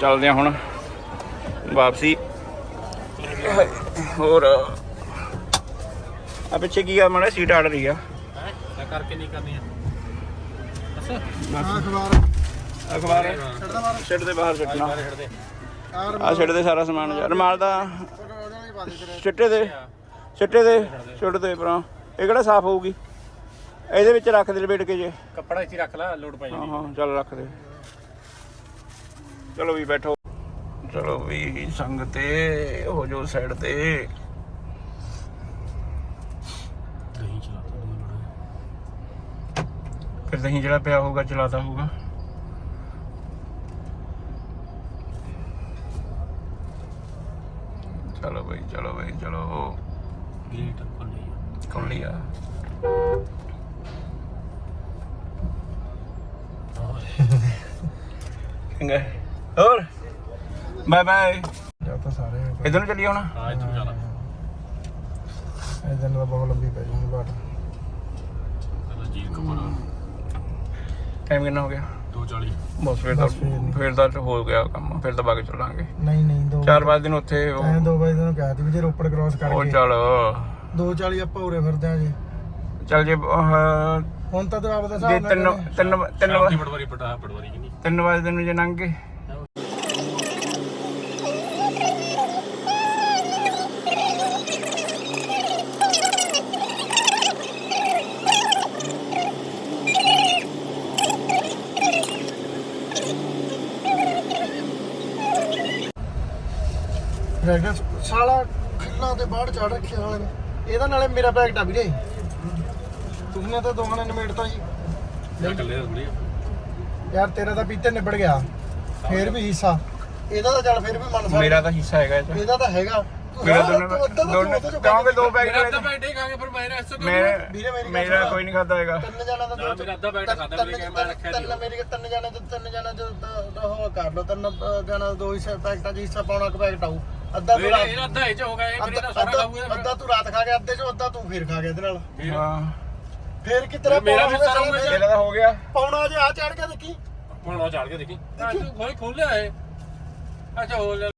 ਚੱਲਦੇ ਆ ਹੁਣ ਵਾਪਸੀ। ਹੋਰ ਆ ਪਿੱਛੇ ਕੀ ਆ ਮਾੜਾ ਸੀਟ ਆੜ ਰਹੀ ਆ। ਕਰਕੇ ਨਹੀਂ ਕਰਨੀ ਆ ਅਖਬਾਰ। ਅਖਬਾਰ ਸਿੱਟ ਦੇ ਬਾਹਰ ਛੱਡ ਯਾਰ ਆ ਸਿੱਟ ਦੇ ਸਾਰਾ ਸਮਾਨ ਯਾਰ ਦਾ ਹੀ ਪਾ ਦੇ ਛੁੱਟ ਪਰਾਂ ਇਹ ਕਿਹੜਾ ਸਾਫ਼ ਹੋਊਗੀ? ਇਹਦੇ ਵਿੱਚ ਰੱਖ ਦੇ ਲਪੇਟ ਕੇ ਜੇ। ਕੱਪੜਾ ਇੱਥੇ ਰੱਖ ਲੈ ਲੋਡ ਪੈ ਹਾਂ ਹਾਂ ਚੱਲ ਰੱਖ ਦੇ। ਚਲੋ ਵੀ ਬੈਠੋ। ਚਲੋ ਵੀ ਸੰਗ ਤੇ ਹੋ ਜੋ ਸਾਈਡ ਤੇ। ਨਹੀਂ ਚਲਾਤਾ ਫਿਰ ਦਹੀਂ ਜਿਹੜਾ ਪਿਆ ਹੋਊਗਾ ਚਲਾਤਾ ਹੋਊਗਾ। ਚਲੋ ਬਈ ਚਲੋ ਬਈ ਚਲੋ। ਗੇਟ ਖੁੱਲ ਲਿਆ ਚੰਗਾ। ਹੋਰ। ਬਾਏ ਬਾਏ ਜਾਂ ਤਾਂ ਸਾਰੇ ਇਧਰ ਨੂੰ ਚੱਲੀਏ ਹੁਣ। ਹਾਂ ਇੱਥੇ ਚੱਲ ਇਦਾਂ ਦਾ ਬਹੁਤ ਲੰਬੀ ਪੈ ਜੂਗੀ ਬਾਟ। ਟਾਈਮ ਕਿੰਨਾ ਹੋ ਗਿਆ? 240 ਬਸ ਫਿਰ ਤਾਂ ਬਸ ਫਿਰ ਨਹੀਂ। ਫਿਰ ਤਾਂ ਹੋ ਗਿਆ ਕੰਮ। ਫਿਰ ਤਾਂ ਚ ਚੱਲਾਂਗੇ। ਨਹੀਂ ਨਹੀਂ ਦੋ ਚਾਰ ਪੰਜ ਦਿਨ ਉੱਥੇ ਉਹ- ਐਂ ਦੋ ਵਜੇ ਨੂੰ ਕਿਹਾ ਸੀ ਵੀ ਜੇ ਰੋਪੜ ਕ੍ਰਾਸ ਉਹ ਕਰਕੇ ਚੱਲ 240 ਆਪਾਂ ਉਰੇ ਫਿਰਦੇ ਆ ਜੀ। ਚੱਲ ਜੇ ਆਹ, ਹੁਣ ਤਾਂ ਤੂੰ ਆਪਦਾ ਜੇ ਹਿਸਾਬ ਨਾਲ ਤਿੰਨ। ਤਿੰਨ ਤਿੰਨ ਦੀ ਵਜੇ- ਪਟਵਾਰੀ ਪਟਾ ਪਟਵਾਰੀ ਕਿ ਨਹੀਂ? ਤਿੰਨ ਵਜੇ ਨੂੰ ਜੇ ਲੰਘ ਗਏ। ਸਾਲਾ ਖੱਲਾਂ ਤੇ ਬਾਹਰ ਚੜ ਰੱਖਿਆ ਵਾਲੇ ਨੇ। ਇਹਦਾ ਨਾਲੇ ਮੇਰਾ ਪੈਕਟ ਆ ਵੀਰੇ ਤੁਸੀਂ ਤਾਂ ਦੋਹਾਂ ਨੇ ਨਿਮੇੜਤਾ ਜੀ। ਜਾਂ ਇਕੱਲੇ ਥੋੜੀ ਯਾਰ ਤੇਰਾ ਤਾਂ ਪੀਤੇ ਨਿਬੜ ਗਿਆ। ਫੇਰ ਵੀ ਹਿੱਸਾ। ਇਹਦਾ ਤਾਂ ਚੱਲ ਫੇਰ ਵੀ ਮੰਨ ਸਕਦਾ ਮੇਰਾ ਤਾਂ ਹਿੱਸਾ ਹੈਗਾ ਇਹਦਾ ਤਾਂ ਹੈਗਾ। ਮੇਰਾ ਦੋਨੋਂ ਕਹਾਂਗੇ ਦੋ ਕੱਢ ਪੈਕਟ ਅੱਧਾ ਬੈਠੇ ਖਾਂਗੇ ਫਿਰ ਮੈਂ ਐਸੋ ਮੇਰੇ ਵੀਰੇ ਮੇਰੀ ਮੇਰਾ। ਕੋਈ ਨਹੀਂ ਖਾਦਾ ਹੈਗਾ। ਤਿੰਨ ਜਣਾ ਦਾ ਮੇਰਾ ਅੱਧਾ ਖਾਧਾ ਵੀਰੇ, ਕਿ ਮੈਂ ਰੱਖਿਆ ਤਿੰਨ ਮੇਰੀ ਤਿੰਨ ਜਣਾ ਤੇ ਤਿੰਨ ਜਣਾ ਜੋ ਉਹ ਕਰ ਲੋ ਤਿੰਨ ਅਹ, ਜਣਾ ਦੋ ਹਿੱਸੇ ਪੈਕਟਾਂ ਚ ਹਿੱਸਾ ਪਾਉਣਾ ਕਿ ਪੈਕਟ ਆਊ। ਅੱਧਾ ਤੂੰ ਰਾਤ ਇਹਦਾ ਅੱਧਾ ਇਹ ਚ ਹੋ ਗਿਆ ਇਹ ਮੇਰੇ ਅੱਧਾ ਨਾਲ ਸਾਰਾ ਅੱਧਾ- ਖਾਊਗਾ ਅੱਧਾ ਤੂੰ ਰਾਤ ਖਾ ਗਿਆ ਅੱਧੇ ਚੋਂ ਅੱਧਾ ਤੂੰ ਫੇਰ ਖਾ ਗਿਆ ਇਹਦੇ ਨਾਲ। ਹਾਂ। ਫੇਰ ਕਿਤਰਾ ਮੇਰਾ ਵੀ ਸਾਰਾ ਹੋਊਗਾ ਤੇਰਾ ਤਾਂ ਹੋ ਗਿਆ। ਪੌਣਾ ਜੇ ਆ ਚੜ ਕੇ ਦੇਖੀ। ਹੁਣ ਉਹ ਚੜ ਕੇ ਦੇਖੀ। ਹਾਂ ਤੂੰ ਖੋਲ ਖੋਲਿਆ ਏ ਅੱਛਾ ਹੋ ਲੈ।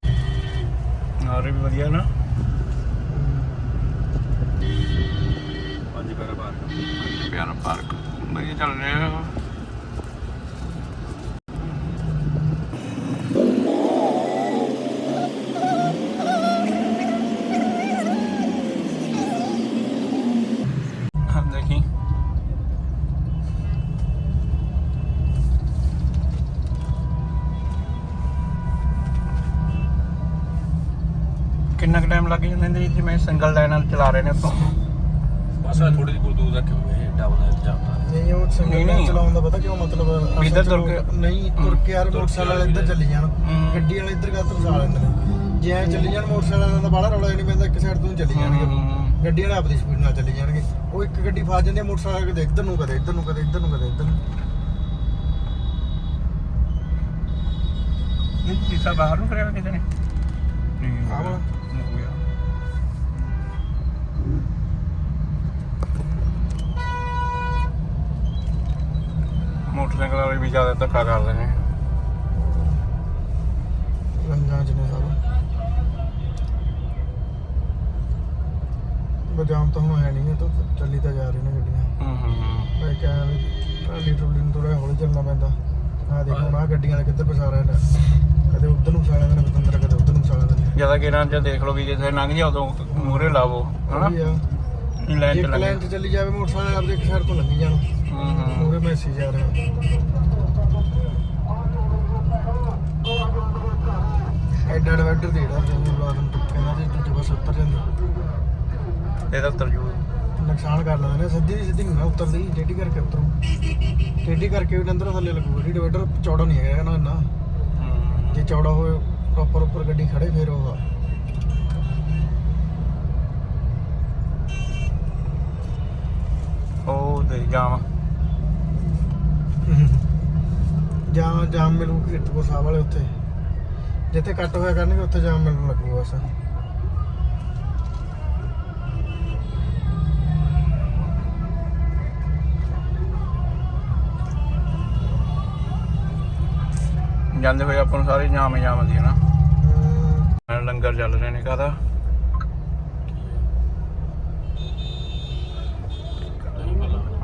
ਹੋਰ ਵੀ ਵਧੀਆ ਨਾ। ਪੰਜ ਪੈਰਾ ਬਾਹਰ ਪਿਆਰਾ ਪਾਰਕ। ਵਧੀਆ ਚੱਲ ਰਿਹਾ? ਦੇਖੀ। ਕਿੰਨਾ ਕੁ ਟਾਈਮ ਲੱਗ ਜਾਂਦਾ ਇਹਦੇ ਵਿੱਚ? ਜਿਵੇਂ ਸਿੰਗਲ ਲਾਈਨਾਂ ਚਲਾ ਰਹੇ ਨੇ ਉੱਤੋਂ ਬਸ ਥੋੜੀ ਜਿਹੀ ਦੂਰ ਰੱਖਿਓ ਇਹ ਡਬਲ ਜਾਂਦਾ ਨਹੀਂ ਉਹ ਨਹੀਂ, ਸਿੰਗਲ ਨਹੀਂ। ਚਲਾਉਣ ਦਾ ਪਤਾ ਕਿਉਂ ਮਤਲਬ ਇੱਧਰ ਤੁਰ ਕੇ- ਨਹੀਂ ਤੁਰ ਕੇ ਯਾਰ ਮੋਟਰਸਾਈਕਲ ਵਾਲੇ ਇੱਧਰ ਚੱਲੀ ਜਾਣ। ਹੂੰ। ਗੱਡੀ ਵਾਲੇ ਇੱਧਰ ਗੱਤ ਫਸਾ ਲੈਂਦੇ ਨੇ? ਜੇ ਐ ਚੱਲੀ ਜਾਣ ਮੋਟਰਸਾਈਕਲ ਵਾਲਿਆਂ ਦਾ ਬਾਹਲਾ ਰੌਲਾ ਨਹੀਂ ਪੈਂਦਾ ਇੱਕ ਸਾਈਡ ਤੋਂ ਹੀ ਚੱਲੀ ਜਾਣਗੇ। ਹੂੰ। ਗੱਡੀ ਵਾਲੇ ਆਪਣੀ ਸਪੀਡ ਨਾਲ ਚੱਲੀ ਜਾਣਗੇ। ਉਹ ਇੱਕ ਗੱਡੀ ਫਸ ਜਾਂਦੀ ਹੈ ਮੋਟਰਸਾਈਕਲ ਕਦੇ ਇੱਧਰ ਨੂੰ ਕਦੇ ਇੱਧਰ ਨੂੰ ਕਦੇ ਇੱਧਰ ਨੂੰ ਕਦੇ ਇੱਧਰ ਨੂੰ। ਇਹ ਸ਼ੀਸ਼ਾ ਬਾਹਰ ਨੂੰ ਕਰਿਆ ਹੋਇਆ ਕਿਸੇ ਨੇ? ਨਹੀਂ ਆਹ ਵਾਲਾ? ਹੋ ਗਿਆ। ਮੋਟਰਸਾਈਕਲ ਵਾਲੇ ਵੀ ਜ਼ਿਆਦਾ ਧੱਕਾ ਕਰਦੇ ਨੇ। ਰੰਗਾਂ ਚ ਨੇ ਸਭ। ਬਜਾਮ ਤਾਂ ਹੁਣ ਹੈ ਨਹੀਂ ਤਾਂ ਚੱਲੀ ਤਾਂ ਜਾ ਰਹੀ ਨੇ ਗੱਡੀਆਂ। ਹੂੰ ਹੂੰ ਮੈਂ ਕਿਹਾ ਵੀ ਟਰਾਲੀ ਟਰੂਲੀ ਨੂੰ ਥੋੜਾ ਹੌਲੀ ਚੱਲਣਾ ਪੈਂਦਾ। ਆ ਦੇਖੋ ਹੁਣ ਆਹ ਗੱਡੀਆਂ ਵਾਲੇ ਕਿੱਧਰ ਫਸਾ ਰਹੇ ਨੇ। ਕਦੇ ਉੱਧਰ ਨੂੰ ਲੈਂਦੇ ਨੇ ਪਤੰਦਰ ਕਦੇ ਉੱਧਰ ਨੂੰ ਲੈਂਦੇ ਨੇ। ਜ਼ਿਆਦਾ ਕਿ ਰਾਂ ਚ ਦੇਖ ਲਓ ਵੀ ਜਿੱਥੇ ਲੰਘ ਜਾ ਉਦੋਂ ਮੂਰੇ ਲਾਵੋ ਹਨਾ? ਉਹੀ ਆ। ਲਾਈਨ ਜੇ ਚ ਲੱਗੇ। ਕਲੈਂਟ ਚੱਲੀ ਜਾਵੇ ਮੋਟਰਸਾਈਕਲ ਆਪਦੇ ਇੱਕ ਸਾਈਡ ਤੋਂ ਲੰਘੀ ਜਾਣ। ਹੂੰ ਹੂੰ। ਮੂਰੇ ਮੈਸੇਜ ਜਾ ਰਿਹਾ। ਐਡਾ ਡਿਵਾਈਡਰ ਦੇ ਜਿਹੜਾ ਜਿਵੇਂ ਬਾਦਮ ਟੁੱਕੇ ਦੇ ਦੂਜੇ ਪਾਸੇ ਉੱਤਰ ਜਾਂਦੇ। ਇਹਦਾ ਉਤਰ ਜੂ। ਨੁਕਸਾਨ ਕਰ ਲੈਂਦੇ ਨੇ ਸਿੱਧੀ ਦੀ ਸਿੱਧੀ ਨਹੀਂ ਨਾ ਉਤਰਦੀ ਟੇਢੀ ਕਰਕੇ ਉਤਰੂ। ਟੇਢੀ ਕਰਕੇ ਵੀ ਅੰਦਰੋਂ ਥੱਲੇ ਲੱਗੂ ਗੱਡੀ ਡਿਵਾਈਡਰ ਚੌੜਾ ਨਹੀਂ ਹੈਗਾ ਨਾ ਇੰਨਾ ਜੇ ਚੌੜਾ ਹੋਵੇ ਪ੍ਰੋਪਰ ਉੱਪਰ ਗੱਡੀ ਖੜੇ ਫੇਰ ਆ। ਉਹ ਦੇ ਜਾਮ। ਜਾਂ ਜਾਮ ਮਿਲੂ ਕਿਰਤਪੁਰ ਸਾਹਿਬ ਵਾਲੇ ਉੱਥੇ। ਜਿੱਥੇ ਕੱਟ ਹੋਇਆ ਕਰਨਗੇ ਉੱਥੇ ਜਾਮ ਮਿਲਣ ਲੱਗੂ ਬਸ। ਜਾਂਦੇ ਹੋਏ ਆਪਾਂ ਨੂੰ ਸਾਰੇ ਜਾਮ ਹੀ ਜਾਮ ਦੀ ਨਾ। ਹਮ, ਲੰਗਰ ਚੱਲ ਰਹੇ ਨੇ ਕਾਹਦਾ।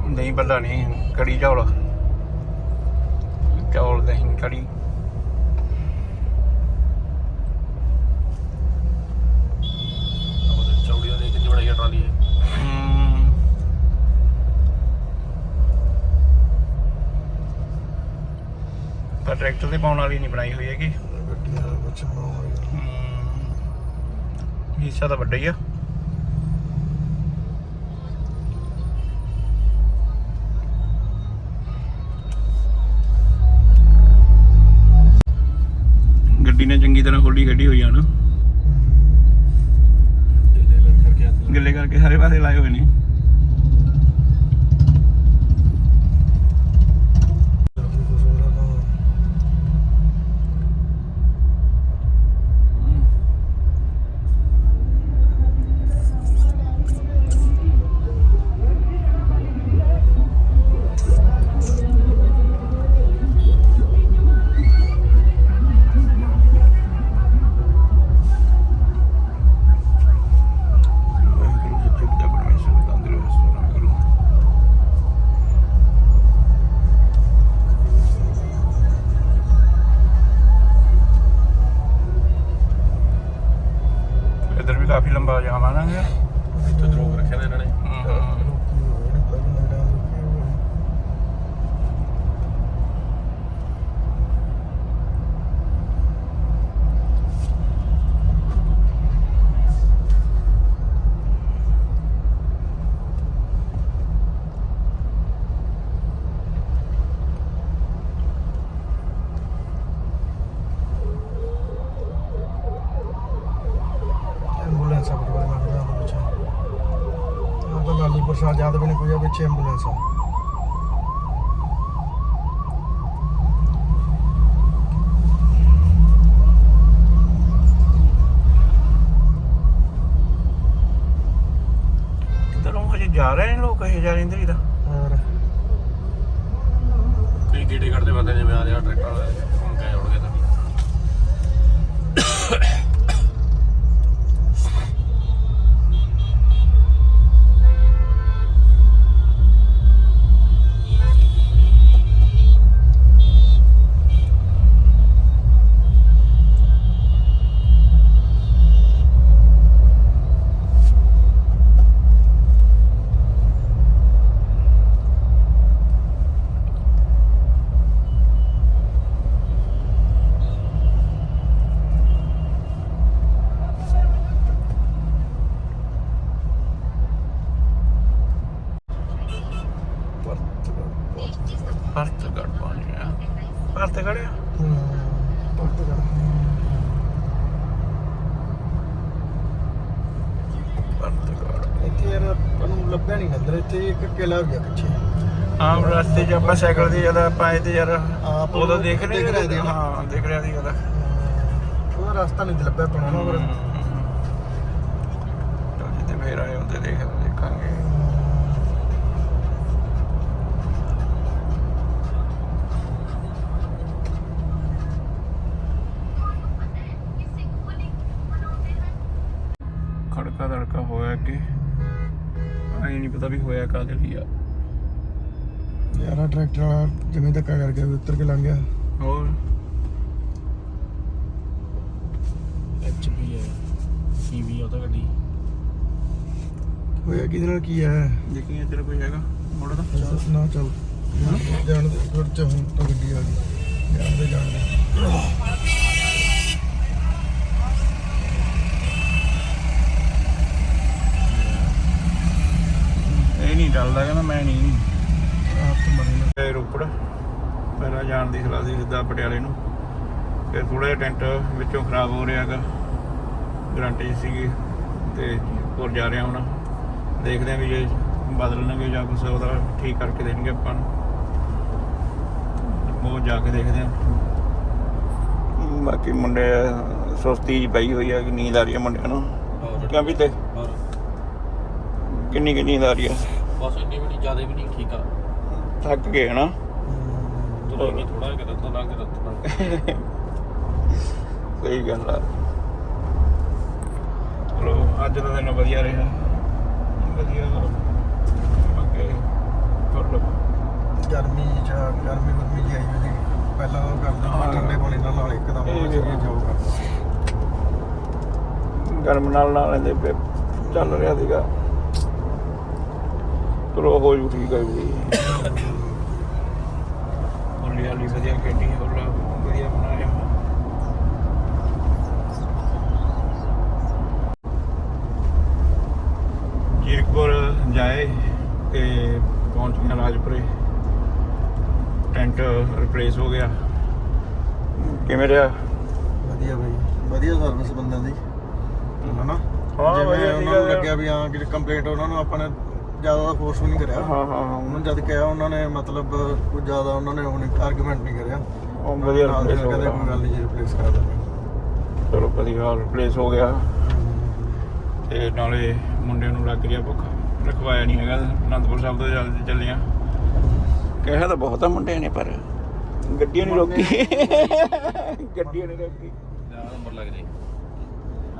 ਨਹੀਂ ਬੱਲਾ ਨਹੀਂ ਕੜੀ ਚੌਲ। ਚੌਲ ਦਹੀਂ ਕੜੀ ਚੌੜੀਆਂ ਦੇ ਕਿੰਨੀ ਬੜੀ ਟਰਾਲੀ ਹੈ ਹਮ, ਪਰ ਟਰੈਕਟਰ ਤੇ ਪਾਉਣ ਵਾਲੀ ਨਹੀਂ ਬਣਾਈ ਹੋਈ ਹੈਗੀ। ਗੱਡੀਆਂ ਦਾ ਕੁਛ ਬਣਾਉਣਾ ਹਮ, ਹਿੱਸਾ ਤਾਂ ਵੱਡਾ ਹੀ ਆ। ਗੱਡੀ ਨੇ ਚੰਗੀ ਤਰ੍ਹਾਂ ਖੋਲੀ ਕੱਢੀ ਹੋਈ ਆ ਨਾ। ਗਿੱਲੇ ਕਰਕੇ ਸਾਰੇ ਪਾਸੇ ਲਾਏ ਹੋਏ ਨੇ। ਐਂਬੂਲੈਂਸ ਆ ਇਧਰੋਂ ਹਜੇ ਜਾ ਰਹੇ ਨੇ ਲੋਕ ਇਹ ਜਾ ਰਹੇ ਇੰਦਰ ਦਾ ਹੋਰ। ਕਈ ਗੇੜੇ ਕੱਢਦੇ ਬੰਦੇ ਜਿਵੇਂ ਆ ਰਿਹਾ ਟਰੈਕਟਰ ਵਾਲੇ ਘੁੰਮ ਕੇ ਆਉਣਗੇ ਤਾਂ। ਆ ਹੂੰ ਪਰਤਗੜ ਭਰਤਗੜ ਇੱਥੇ ਯਾਰ ਆਪਾਂ ਨੂੰ ਲੱਭਿਆ ਨਹੀਂ ਨੰਦਰ ਇੱਥੇ ਇੱਕ ਕਿਲਾ ਵੀ ਆ ਪਿੱਛੇ। ਆਮ ਰਸਤੇ 'ਚ ਆਪਾਂ ਸਾਈਕਲ ਤੇ ਜਦ ਆਪਾਂ ਆਏ ਤੇ ਯਾਰ ਆਪ ਉਦੋਂ ਦੇਖ ਰਹੇ ਸੀ। ਹਾਂ ਦੇਖ ਰਿਹਾ ਸੀ ਉਹਦਾ ਉਹਦਾ ਰਸਤਾ ਨਹੀਂ ਲੱਭਿਆ ਪਣਾ ਨਾ। ਚਲ ਜਿੱਤੇ ਫੇਰ ਆਏ ਹੁੰਦੇ ਪਤਾ ਵੀ ਹੋਇਆ ਕਾਹਦੇ ਲਈ ਆ। ਯਾਰ ਆਹ ਟਰੈਕਟਰ ਵਾਲਾ ਜਿਵੇਂ ਧੱਕਾ ਕਰ ਗਿਆ ਵੀ ਉੱਤਰ ਕੇ ਲੰਘ ਗਿਆ। ਹੋਰ? ਐਚ ਪੀ ਹੈ ਪੀਵੀ ਆ ਉਹ ਤਾਂ ਗੱਡੀ ਹੋਇਆ ਕਿਹਦੇ ਨਾਲ ਕੀ ਹੈ ਦੇਖੀ ਇੱਧਰ ਕੋਈ ਹੈਗਾ ਮੋੜ ਦਾ ਨਾ ਚੱਲ। ਜਾਣ ਦੇ ਥੋੜਾ ਚ ਹੁਣ ਤਾਂ ਗੱਡੀ ਆ ਗਈ। ਜਾਣ ਦੇ ਜਾਣ ਦੇ ਇਹ ਨਹੀਂ ਚੱਲਦਾ ਕਹਿੰਦਾ ਮੈਂ ਨਹੀਂ। ਆਪ ਤੋਂ ਮਰੇ ਨਾ। ਗਏ ਰੋਪੜ ਪਹਿਲਾਂ ਜਾਣ ਦੀ ਸਲਾਹ ਸੀ ਸਿੱਧਾ ਪਟਿਆਲੇ ਨੂੰ। ਫਿਰ ਥੋੜਾ ਜਿਹਾ ਟੈਂਟ ਵਿੱਚੋਂ ਖਰਾਬ ਹੋ ਰਿਹਾਗਾ ਗਰੰਟੀ ਸੀਗੀ ਤੇ ਹੋਰ ਜਾ ਰਿਹਾ ਹੁਣ। ਦੇਖਦੇ ਆ ਵੀ ਜੇ ਬਦਲਣਗੇ ਜਾਂ ਕੁਛ ਉਹਦਾ ਠੀਕ ਕਰਕੇ ਦੇਣਗੇ ਆਪਾਂ ਨੂੰ। ਉਹ ਜਾ ਕੇ ਦੇਖਦੇ ਆ ਬਾਕੀ ਮੁੰਡੇ ਸੁਸਤੀ ਜੀ ਪਈ ਹੋਈ ਆ ਕਿ ਨੀਂਦ ਆ ਰਹੀ ਆ ਮੁੰਡਿਆਂ ਨੂੰ। ਕਿਉਂ ਵੀ ਤੇ? ਕਿੰਨੀ ਕਿੰਨੀ ਨੀਂਦ ਆ ਰਹੀ ਆ? ਬਸ ਇੰਨੀ ਵੀ ਨਹੀਂ ਜ਼ਿਆਦਾ ਵੀ ਨਹੀਂ ਠੀਕ ਆ। ਥੱਕ ਗਏ ਹਨਾ? ਤੁਰੇਗੀ ਥੋੜਾ ਜਿਹਾ ਕਿਤੇ ਤੋਂ ਲੰਘ ਕੇ ਰੱਤ ਨਾਲ ਸਹੀ ਗੱਲ ਆ। ਚਲੋ ਅੱਜ ਦਾ ਦਿਨ ਵਧੀਆ ਰਿਹਾ। ਵਧੀਆ ਅੱਗੇ ਫੁੱਲ ਗਰਮੀ ਚ ਗਰਮੀ ਗਰਮੀ ਜੀ ਆਈ ਹੋਈ ਸੀ। ਪਹਿਲਾਂ ਉਹ ਕਰਦੇ ਠੰਡੇ ਪਾਣੀ ਨਾਲ ਨਾਲ ਇੱਕਦਮ ਜਾਊਗਾ ਗਰਮ ਨਾਲ ਨਾਲ ਇਹਦੇ ਪੇ ਚੱਲ ਰਿਹਾ ਸੀਗਾ। ਚਲੋ ਹੋ ਜੂ ਠੀਕ ਹੈ ਜੀ। ਹੌਲੀ ਹੌਲੀ ਵਧੀਆ ਖੇਡੀ ਹੌਲਾ ਵਧੀਆ ਬਣਾਇਆ ਜੀਰਕਪੁਰ ਜਾਏ ਤੇ ਪਹੁੰਚ ਗਿਆ ਰਾਜਪੁਰੇ। ਟੈਂਟ ਰਿਪਲੇਸ ਹੋ ਗਿਆ। ਕਿਵੇਂ ਰਿਹਾ? ਵਧੀਆ ਬਾਈ ਵਧੀਆ ਸਰਵਿਸ ਬੰਦਿਆਂ ਦੀ। ਹਨਾ? ਹਾਂ, ਜਿਵੇਂ ਵਧੀਆ ਉਹਨਾਂ ਸੀਗਾ। ਨੂੰ ਲੱਗਿਆ ਵੀ ਹਾਂ ਕਿ ਕੰਪਲੇਂਟ ਉਹਨਾਂ ਨੂੰ ਆਪਾਂ ਨੇ ਜ਼ਿਆਦਾ ਦਾ ਫੋਰਸ ਨਹੀਂ ਕਰਿਆ। ਹਾਂ ਹਾਂ ਹਾਂ। ਉਹਨਾਂ ਜਦ ਕਿਹਾ ਉਹਨਾਂ ਨੇ ਮਤਲਬ ਕੋਈ ਜ਼ਿਆਦਾ ਉਹਨਾਂ ਨੇ ਹੁਣ ਆਰਗੂਮੈਂਟ ਨਹੀਂ ਕਰਿਆ। ਉਹ ਵਧੀਆ ਨਾਲ ਦੀ ਰਿਪਲੇਸ ਨਾਲ ਹੋ ਕਹਿੰਦੇ ਕੋਈ ਗਿਆ ਗੱਲ ਨਹੀਂ ਜੀ ਰਿਪਲੇਸ ਕਰ ਦਾਂਗੇ ਚਲੋ ਵਧੀਆ ਰਿਪਲੇਸ ਹੋ ਗਿਆ। ਤੇ ਨਾਲੇ ਮੁੰਡੇ ਨੂੰ ਲੱਗ ਰਿਹਾ ਭੁੱਖ। ਰਖਵਾਇਆ ਨਹੀਂ ਹੈਗਾ ਅਨੰਦਪੁਰ ਸਾਹਿਬ ਤੋਂ ਜਲਦੀ ਚੱਲੀਆਂ। ਕਿਹਾ ਤਾਂ ਬਹੁਤ ਆ ਮੁੰਡੇ ਨੇ ਪਰ ਗੱਡੀਆਂ ਨਹੀਂ ਰੋਕੀ। ਗੱਡੀਆਂ ਨਹੀਂ ਰੋਕੀ। ਨੰਬਰ ਲੱਗ ਜਾਏ।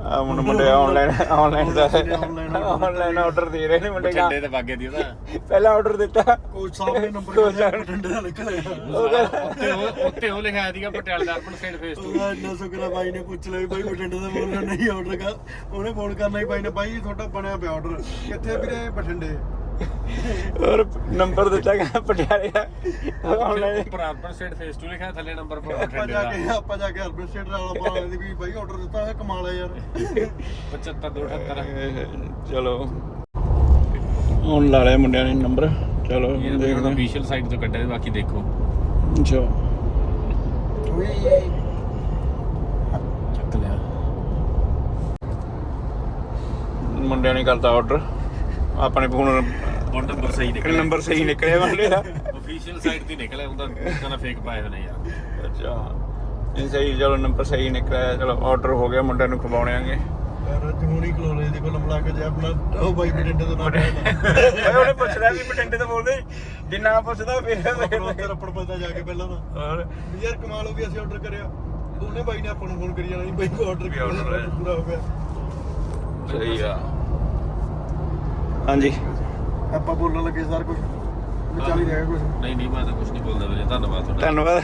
ਆ ਮੁੰਡੇ ਮੁੰਡੇ ਆਨਲਾਈਨ ਆਨਲਾਈਨ ਦਾ ਆਨਲਾਈਨ ਆਰਡਰ ਦੇ ਰਹੇ ਨੇ ਮੁੰਡੇ ਕਾ ਠੰਡੇ ਤੇ ਬਾਗੇ ਦੀ ਉਹਦਾ। ਪਹਿਲਾ ਆਰਡਰ ਦਿੱਤਾ। ਕੋਚ ਸਾਹਿਬ ਨੇ ਨੰਬਰ। ਠੰਡੇ ਦਾ ਉਹ ਕਹਿੰਦਾ- ਉੱਤੇ ਉਹ ਉੱਤੇ ਉਹ ਲਿਖਿਆ ਸੀਗਾ ਪਟਿਆਲੇ ਦਾ ਅਰਪਣ ਸੇਡ ਫੇਸ 2 ਉਹਦਾ ਇੰਨਾ ਸ਼ੁਕਰ ਬਾਈ ਨੇ ਪੁੱਛ ਲਿਆ ਵੀ ਬਾਈ ਬਠਿੰਡੇ ਦਾ ਬੋਲਣਾ ਨਹੀਂ ਆਰਡਰ ਕਰ। ਉਹਨੇ ਫੋਨ ਕਰਨਾ ਹੀ ਬਾਈ ਨੇ ਬਾਈ ਤੁਹਾਡਾ ਬਣਿਆ ਪਿਆ ਆਰਡਰ ਕਿੱਥੇ ਵੀਰੇ ਬਠਿੰਡੇ? ਔਰ ਨੰਬਰ ਦਿੱਤਾ ਗਿਆ ਪਟਿਆਲੇ ਦਾ। ਆਨਲਾਈਨ ਉੱਪਰ ਅਰਪਣ ਸੇਡ ਫੇਸ 2 ਲਿਖਿਆ ਥੱਲੇ ਨੰਬਰ ਪਰ ਆਪਾਂ ਜਾ ਕੇ ਆਪਾਂ ਜਾ ਕੇ ਅਰਬਨ ਸਟੇਟ ਵਾਲਾ ਪਾਉਣ ਦੀ ਵੀ ਬਾਈ ਆਰਡਰ ਦਿੱਤਾ ਹੋਇਆ ਕਮਾਲ ਆ ਯਾਰ। 75 278 ਚਲੋ। ਹੁਣ ਲਾ ਲਿਆ ਮੁੰਡਿਆਂ ਨੇ ਨੰਬਰ। ਚਲੋ ਇਹ ਦੇਖਦੇ ਦੇਖੋ ਹਾਂ। ਅਫੀਸ਼ੀਅਲ ਸਾਈਟ ਤੋਂ ਕੱਢਿਆ ਬਾਕੀ ਦੇਖੋ। ਅੱਛਾ। ਚੱਕ ਲਿਆ। ਮੁੰਡਿਆਂ ਨੇ ਕਰਤਾ ਆਰਡਰ ਆਪਣੇ ਫੋਨ ਹੁਣ ਨੰਬਰ ਸਹੀ ਨਿਕਲਿਆ। ਨੰਬਰ ਸਹੀ ਨਿਕਲਿਆ ਮੁੰਡੇ ਦਾ ਅਫੀਸ਼ੀਅਲ ਸਾਈਟ ਤੇ ਨਿਕਲਿਆ ਹੁੰਦਾ ਕਹਿੰਦਾ ਫੇਕ ਪਾਏ ਨੇ ਯਾਰ ਅੱਛਾ। ਇਹ ਸਹੀ ਚਲੋ ਨੰਬਰ ਸਹੀ ਨਿਕਲਿਆ ਚਲੋ ਆਰਡਰ ਹੋ ਗਿਆ ਮੁੰਡਿਆਂ ਨੂੰ ਖਵਾਉਣੇਾਂਗੇ ਯਾਰ ਜਮੂਨੀ ਕਲੋਲੇ ਦੇ ਕੋਲ ਮਿਲਾ ਕੇ ਜੇ ਆਪਣਾ ਉਹ ਬਾਈ ਬਠਿੰਡੇ ਤੋਂ ਨਾ ਉਹਨੇ ਪੁੱਛਣਾ ਵੀ ਬਟਿੰਡੇ ਤੋਂ ਬੋਲਦੇ ਜੇ ਨਾ ਪੁੱਛਦਾ ਫਿਰ ਆਪਣਾ ਉੱਥੇ ਰੱਪੜ ਪੈਂਦਾ ਜਾ ਕੇ ਪਹਿਲਾਂ ਤਾਂ। ਹੋਰ? ਵੀ ਯਾਰ ਕਮਾਲ ਹੋ ਗਈ ਅਸੀਂ ਆਰਡਰ ਕਰਿਆ। ਉਹਨੇ ਬਾਈ ਨੇ ਆਪਾਂ ਨੂੰ ਫੋਨ ਕਰੀ ਜਾਣਾ ਸੀ ਬਾਈ ਕੋ ਆਰਡਰ ਵੀ ਕੀਤਾ order ਹੈ। ਪੂਰਾ ਹੋ ਗਿਆ। ਸਹੀ ਆ। ਹਾਂਜੀ। ਆਪਾਂ ਬੋਲਣ ਲੱਗੇ ਸਾਰ ਕੁਝ ਹੀ ਰਿਹਾ ਕੁਝ ਨਹੀਂ ਨਹੀਂ ਮੈਂ ਤਾਂ ਕੁਝ ਨਹੀਂ ਬੋਲਦਾ ਵੀਰੇ। ਧੰਨਵਾਦ ਤੁਹਾਡਾ। ਧੰਨਵਾਦ।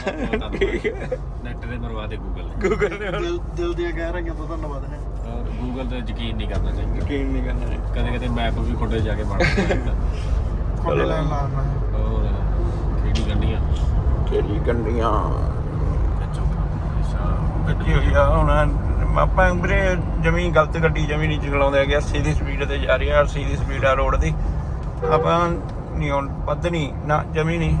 ਨੈਟ ਦੇ ਮਰਵਾ ਦੇ ਗੂਗਲ ਨੇ ਗੂਗਲ ਨੇ ਦਿਲ ਦਿਲ ਦੀਆਂ ਕਹਿ ਰਹੀਆਂ ਤੋਂ ਧੰਨਵਾਦ ਹੈ ਔਰ ਗੂਗਲ ਤੇ ਯਕੀਨ ਨਹੀਂ ਕਰਨਾ ਚਾਹੀਦਾ। ਯਕੀਨ ਨਹੀਂ ਕਰਨਾ ਹੈ। ਕਦੇ ਕਦੇ ਮੈਪ ਵੀ ਖੁੱਡੇ ਜਾ ਕੇ ਬਣ ਜਾਂਦਾ ਕੋਲੇ ਲੈਣ ਲਾਣਾ ਔਰ ਖੇਡੀ ਗੰਡੀਆਂ ਕਿਹੜੀ ਗੰਡੀਆਂ ਕੱਚੋ ਕੱਚੀ ਹੋਈ ਆ ਹੁਣ ਆਪਾਂ ਵੀਰੇ ਜਮੀ ਗਲਤ ਗੱਡੀ ਜਮੀ ਨਹੀਂ ਚਲਾਉਂਦੇ ਹੈਗੇ 80 ਦੀ ਸਪੀਡ ਤੇ ਜਾ ਰਹੀ ਆ 80 ਦੀ ਸਪੀਡ ਆ ਰੋਡ ਦੀ। ਆਪਾਂ ਨਹੀਂ ਹੁਣ ਵੱਧ ਨਹੀਂ ਨਾ ਜਮੀ ਨਹੀਂ।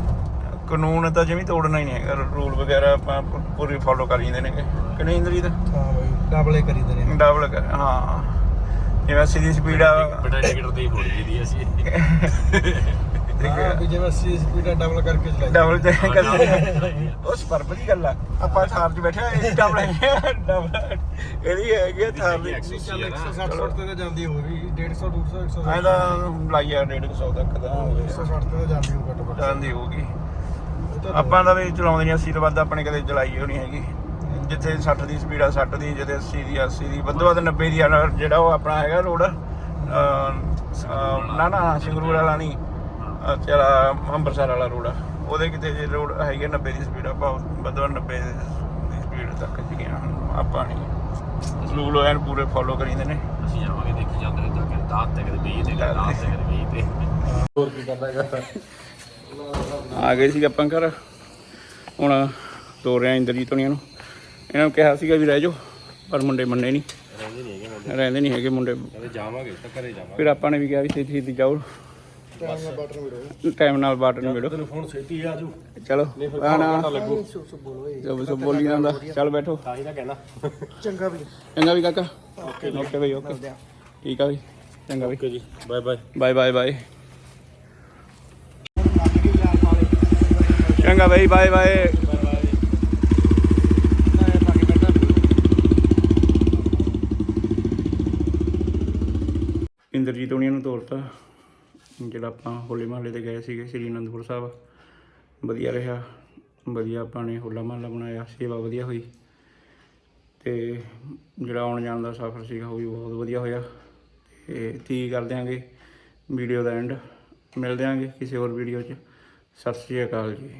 ਕਾਨੂੰਨ ਤਾਂ ਜਮੀ ਤੋੜਨਾ ਹੀ ਨਹੀਂ ਹੈਗਾ ਰੂਲ ਵਗੈਰਾ ਆਪਾਂ ਪੂਰੀ ਫੋਲੋ ਕਰੀ ਜਾਂਦੇ ਨੇਗੇ। ਕਿ ਨਹੀਂ ਇੰਦਰੀਤ ਹਾਂ ਬਾਈ ਡਬਲੇ ਕਰੀ ਦੇ ਨੇ। ਡਬਲ ਕਰ- ਹਾਂ। ਜਿਵੇਂ 80 ਦੀ ਸਪੀਡ ਆ ਬੜਾ ਟਿਕਟ ਤੇ ਹੀ ਹੋਣੀ ਚਾਹੀਦੀ ਅਸੀਂ। ਹਾਂ। ਵੀ ਜਿਵੇਂ ਅਸੀਂ ਸਪੀਡ ਡਬਲ ਕਰਕੇ ਚਲਾਈ ਡਬਲ ਕਰਦੇ ਉਸ ਪਰ ਬੜੀ ਗੱਲ ਆ। ਆਪਾਂ ਥਾਰ 'ਚ ਬੈਠੇ ਇਹ ਡਬਲ ਡਬਲ ਇਹਦੀ ਹੈਗੀ ਆ ਥਾਰ ਦੀ। ਚੱਲ। 160 ਫੁੱਟ ਤੇ ਤਾਂ ਜਾਂਦੀ ਹੋਊਗੀ। 150 200 160 ਐਂ ਤਾਂ ਲਾਈਆ 150 ਤੱਕ ਦਾ ਹੋਵੇ 160 ਤੇ ਤਾਂ ਜਾਂਦੀ ਹੋਊ ਘੱਟੋ ਘੱਟ। ਜਾਂਦੀ ਹੋਊਗੀ। ਆਪਾਂ ਤਾਂ ਵੀ ਚਲਾਉਂਦੇ ਨਹੀਂ 80 ਤੋਂ ਵੱਧ ਆਪਣੇ ਕਦੇ ਚਲਾਈ ਹੋਣੀ ਹੈਗੀ। ਜਿੱਥੇ 60 ਦੀ ਸਪੀਡ ਆ 60 ਦੀ ਜਿੱਥੇ 80 ਦੀ 80 ਦੀ ਵੱਧ ਤੋਂ ਵੱਧ 90 ਦੀ ਆ ਜਿਹੜਾ ਉਹ ਆਪਣਾ ਹੈਗਾ ਰੋਡ ਨਾ ਨਾ ਸੰਗਰੂਰ ਵਾਲਾ ਨਹੀਂ ਚਲਾ ਅੰਮ੍ਰਿਤਸਰ ਵਾਲਾ ਰੋਡ ਆ। ਉਹਦੇ ਕਿਤੇ ਜੇ ਰੋਡ ਹੈਗੇ 90 ਦੀ ਸਪੀਡ ਆਪਾਂ ਵੱਧ ਤੋਂ ਵੱਧ 90 ਦੀ ਸਪੀਡ ਤੱਕ ਚ ਗਏ ਹਾਂ ਆਪਾਂ ਨਹੀਂ। ਰੂਲ ਐਨ ਪੂਰੇ ਫੋਲੋ ਕਰੀਂਦੇ ਨੇ। ਅਸੀਂ ਜਾਵਾਂਗੇ ਦੇਖੀ ਜਾਂਦੇ ਨੇ ਜਾ ਕੇ। ਦਾਤ ਤੇ ਕਦੇ 20 ਤੇ ਦਾਤ ਤੇ। ਕਦੇ 20 ਤੇ ਹੋਰ ਕੀ ਕਰਦਾ ਹੈਗਾ? ਆ ਗਏ ਸੀ ਆਪਾਂ ਘਰ। ਹੁਣ ਤੋਰ ਰਿਆਂ ਇੰਦਰਜੀਤ ਹੋਣੀਆਂ ਨੂੰ। ਇਹਨਾਂ ਨੂੰ ਕਿਹਾ ਸੀਗਾ ਵੀ ਰਹਿ ਜਾਓ ਪਰ ਮੁੰਡੇ ਮੰਨੇ ਨਹੀਂ। ਰਹਿੰਦੇ ਨਹੀਂ ਹੈਗੇ ਮੁੰਡੇ। ਰਹਿੰਦੇ ਨਹੀਂ ਹੈਗੇ ਮੁੰਡੇ। ਕਦੇ ਜਾਵਾਂਗੇ ਤਾਂ ਘਰੇ ਜਾਵਾਂਗੇ। ਫਿਰ ਆਪਾਂ ਨੇ ਵੀ ਕਿਹਾ ਵੀ ਛੇਤੀ ਛੇਤੀ ਜਾਓ। ਟਾਈਮ ਨਾਲ ਬਟਨ ਮਿਲੋ ਟਾਈਮ ਨਾਲ ਬਾਟਨ ਮਿਲੋ ਤੈਨੂੰ ਫੋਨ ਛੇਤੀ ਆ ਜੂ ਚਲੋ ਆ ਨਾ ਲੱਗੂ। ਸਭ ਸਭ ਬੋਲੀ ਜਾਂਦਾ ਚੱਲ ਬੈਠੋ। ਤਾਂ ਹੀ ਤਾਂ ਕਹਿਣਾ। ਚੰਗਾ ਵੀ। ਚੰਗਾ ਵੀ ਕਾਕਾ। ਓਕੇ ਬਈ ਓਕੇ। ਠੀਕ ਆ ਵੀ ਚੰਗਾ ਵੀ ਓਕੇ ਜੀ। Bye bye. Bye bye bye. ਚੰਗਾ ਬਈ ਬਾਏ ਬਾਏ। ਇੰਦਰਜੀਤ ਹੋਣੀਆਂ ਨੂੰ ਤੋਰਤਾ। ਜਿਹੜਾ ਆਪਾਂ ਹੋਲੇ ਮਹੱਲੇ ਤੇ ਗਏ ਸੀਗੇ, ਸ੍ਰੀ ਅਨੰਦਪੁਰ ਸਾਹਿਬ। ਵਧੀਆ ਰਿਹਾ। ਵਧੀਆ ਆਪਾਂ ਨੇ ਹੋਲਾ ਮਹੱਲਾ ਬਣਾਇਆ, ਸੇਵਾ ਵਧੀਆ ਹੋਈ। ਤੇ ਜਿਹੜਾ ਆਉਣ ਜਾਣ ਦਾ ਸਫ਼ਰ ਸੀਗਾ, ਉਹ ਵੀ ਬਹੁਤ ਵਧੀਆ ਹੋਇਆ। ਤੇ ਤੀ ਕਰ ਦਿਆਂਗੇ? ਵੀਡੀਓ ਦਾ ਐਂਡ ਮਿਲ ਦਿਆਂਗੇ ਕਿਸੇ ਹੋਰ ਵੀਡੀਓ 'ਚ। ਸਤਿ ਸ਼੍ਰੀ ਅਕਾਲ ਜੀ।